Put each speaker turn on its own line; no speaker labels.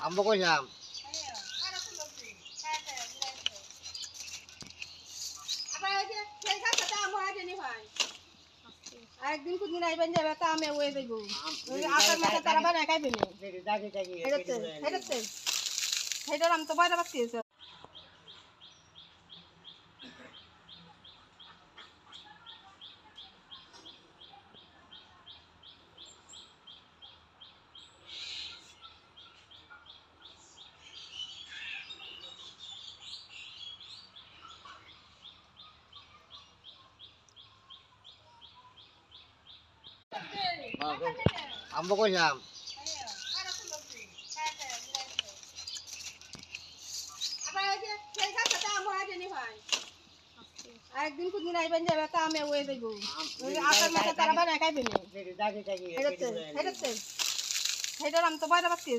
আম্ব কইলাম
একদিন কুদিন আইবেন যাবে তা আমি ওয়ে দেবো আসার মাথা তারা বানায় খাইবে না।
দাগি দাগি
হেটাতে হেটাতে হেটার আমি তো বাইরে বাচ্চি
আম্ব কইলাম
একদিন কুদিন আইবেন যাবে তা আমি ওয়ে দেবো। আসার মাথা তারা বানায় খাইবে না
দাগি দাগি
হেটাতে হেটাতে হেটার তো বাইরে বাচ্চি